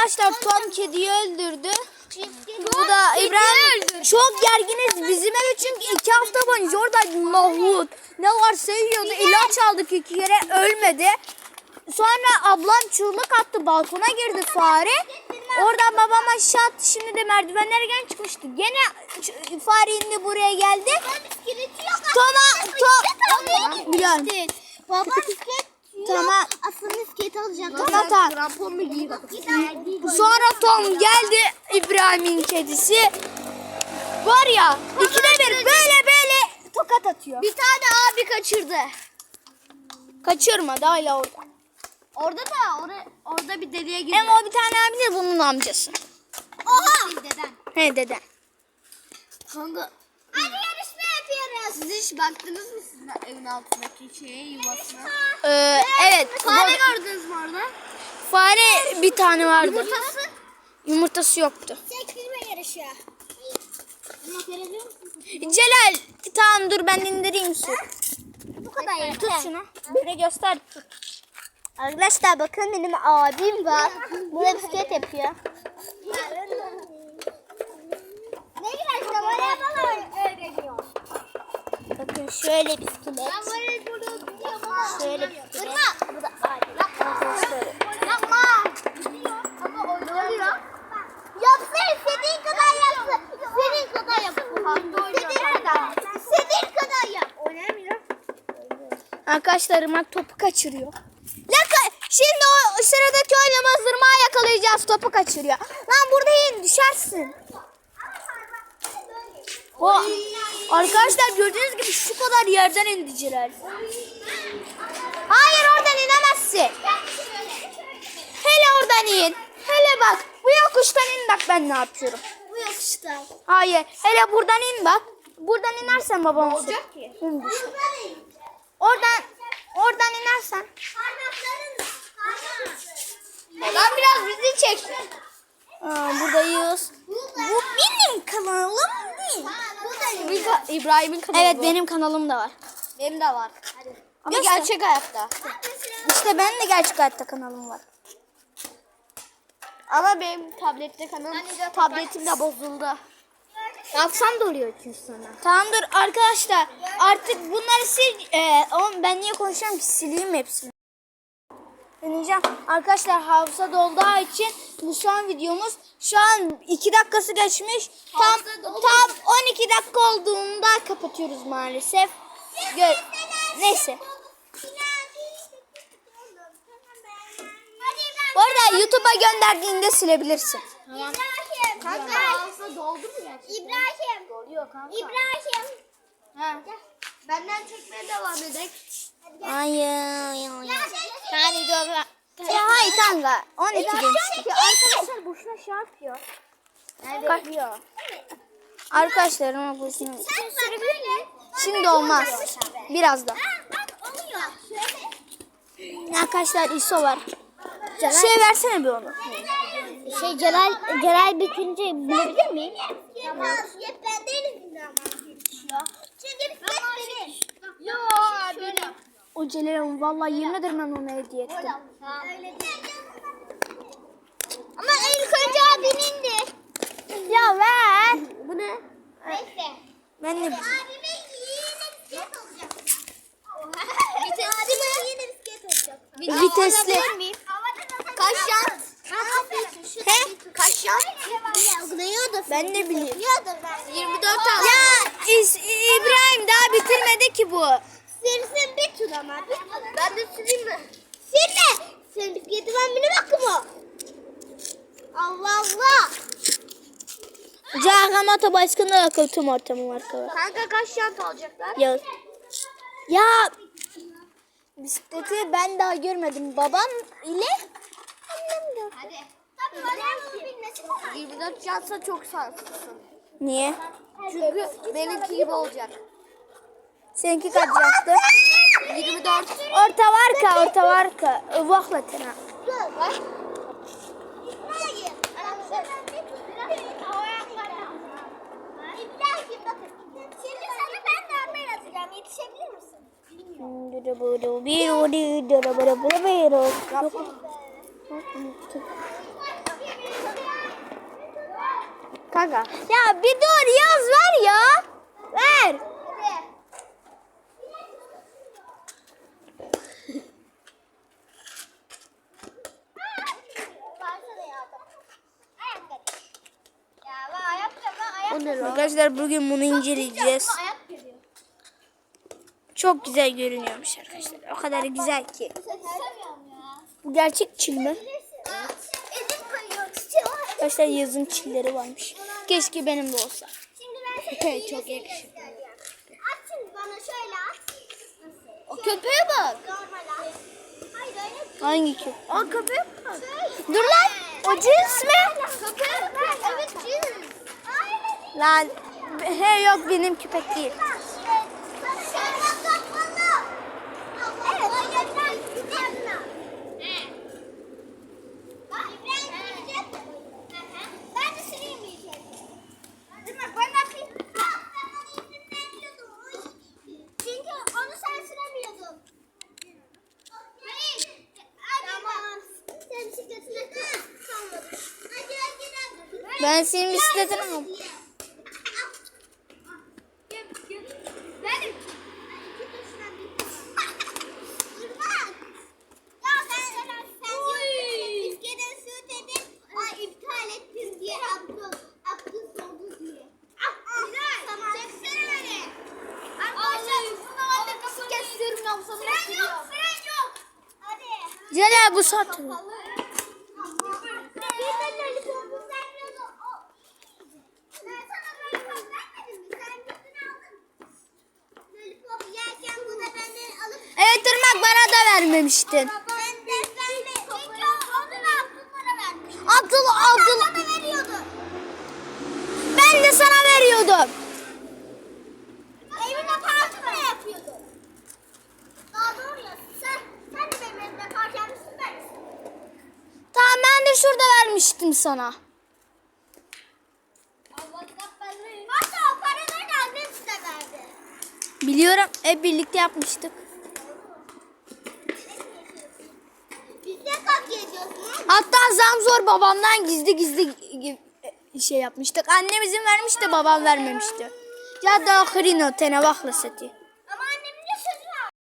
Arkadaşlar Tom kediyi öldürdü. Bu da İbrahim çok gerginiz bizim eve çünkü iki hafta boyunca oradaydı Mahmut. Ne var seviyordu ilaç aldık iki kere ölmedi. Sonra ablam çığlık attı balkona girdi fare. Oradan babam aşağı attı şimdi de merdivenlerden çıkmıştı. Gene fare indi buraya geldi. Tom'a Tom biliyorum. Babam Tamam. Aslında bisiklet alacak. Tamam tamam. Kramponla giy bak. Sonra Tom geldi İbrahim'in kedisi. Var ya ikide bir böyle böyle tokat atıyor. Bir tane abi kaçırdı. Kaçırmadı hala orada. Orada da orada, orada bir deliğe girdi. Ama o bir tane abi de bunun amcası. Oha! Deden. He dede. Kanka. Siz hiç baktınız mı sizin evin altındaki şeye yuvasına? Ee, evet. Fare bu- gördünüz mü orada? fare bir tane vardı. Yumurtası. Yumurtası yoktu. Sektirme yarışı. Celal tamam dur ben indireyim su. Bu kadar yeter. Tut şunu. Bir göster. Arkadaşlar bakın benim abim var. Bu da bisiklet yapıyor. Ne güzel işte voleybol öğreniyor. Bakın şöyle voleybol öğreniyorum. Şöyle bisiklet. Durma. Bu da Arkadaşlar. Yapma. Yapsın istediğin kadar yapsın. İstediğin kadar yapsın. İstediğin kadar. İstediğin kadar yap. Oynamıyor. Arkadaşlar Irmak topu kaçırıyor. Laka, şimdi o sıradaki oynamaz Irmak'ı yakalayacağız topu kaçırıyor. Lan burada in düşersin. O, arkadaşlar gördüğünüz gibi şu kadar yerden indiciler. Hayır oradan inemezsin. Hele oradan in. Hele bak bu yokuştan in bak ben ne yapıyorum. Bu yakıştı. Hayır hele buradan in bak. Buradan inersen babam olacak ki? Şimdi düş. Oradan oradan inersen. Lan biraz bizi çek. Aa, buradayız. Bu benim kanalım değil. Bu da İbrahim'in kanalı. Evet benim kanalım da var. Benim de var. Ama Bir gerçek hayatta. İşte benim de gerçek hayatta kanalım var. Ama benim tablette kanalım, tabletim de bozuldu. Yapsam da oluyor çünkü sana. Tamam dur arkadaşlar. Artık bunları sil. Ee, ama ben niye konuşuyorum ki sileyim hepsini. Deneyeceğim. Arkadaşlar hafıza dolduğu için bu son videomuz. Şu an 2 dakikası geçmiş. Tam tam 12 dakika olduğunda kapatıyoruz maalesef. Gör. Neyse. Bu arada YouTube'a gönderdiğinde silebilirsin. İbrahim. Kanka. doldu mu gerçekten? İbrahim. Doluyor kanka. İbrahim. Ha. Benden çekmeye devam edek. Hayır. Hadi dur. Ya hayır kanka. 12 gün. Arkadaşlar boşuna şey yapıyor. Nerede diyor? Arkadaşlar ama bu şimdi, olmaz. Oluyor. Şöyle. Arkadaşlar ISO var. Şey versene bir onu. Şey Celal, Celal bitince bulabilir miyim? Tamam. Ben değilim ama yetişiyor. Çünkü bisiklet benim. Yok benim. Celal'im vallahi yemin ederim ben ona hediye ettim. Ama ilk önce abin indi. Ya ver. Bu ne? Neyse. Ben de Abime yeni bisiklet olacak. Vitesli mi? Yeni bisiklet olacak. Vitesli. Kaç şans? He? Kaç şans? Okunuyordu. Ben de ben. 24 tane. Ya İbrahim daha bitirmedi ki bu. Sürsün bir tur ama. Ben de süreyim mi? Sürme. Sen bisikleti ben benim hakkım Allah Allah. Cahamata başkanı akıl tüm ortamı var. Kanka kaç şans alacaklar? Ya. Ya bisikleti ben daha görmedim. Babam ile annem de. Hadi. Tabii var. bilmesi kolay. 24 şansa çok şanslısın. Niye? Çünkü benimki gibi olacak. Seninki kaç yaptı? 24. Orta var ka, orta var ka. Vakla tena. Yetişebilir misin? Bilmiyorum. Bir o bir bir bir Kanka. Ya bir dur yaz ver ya. Ver. Arkadaşlar bugün bunu inceleyeceğiz. Çok güzel görünüyormuş arkadaşlar. O kadar güzel ki. Bu gerçek çil mi? Arkadaşlar yazın çilleri varmış. Keşke benim de olsa. Çok yakışır. O köpeğe bak. Hangi köpek? O köpeğe bak. Dur lan. O cins mi? Köpek. Evet cins. Lan he yok benim köpek değil. Ben senin bisikletini aldım. Benim. Irmak. Ya sen sen sen bisikletten su dedin. Ay iptal ettin diye Abdül Abdül sordu diye. Ah güzel. Tamam. Çeksene beni. Arkadaşlar uzun zamandır bisiklet sürmüyorum sonra Fren yok fren yok. Hadi. Celal bu satın. Evet Irmak bana da vermemiştin. Abdullah Abdullah. Ben de sana veriyordum. Evine parti bile yapıyordun. Daha doğru ya. Sen, sen de benim evimde parti yapmışsın ben misin? Tamam ben de şurada vermiştim sana. Hatta paraları annem size verdi. Biliyorum hep birlikte yapmıştık. Biz de kavga ediyorsunuz. Hatta zam zor babamdan gizli gizli şey yapmıştık. Annem izin vermişti babam vermemişti. Ya da hrino tene vakla seti.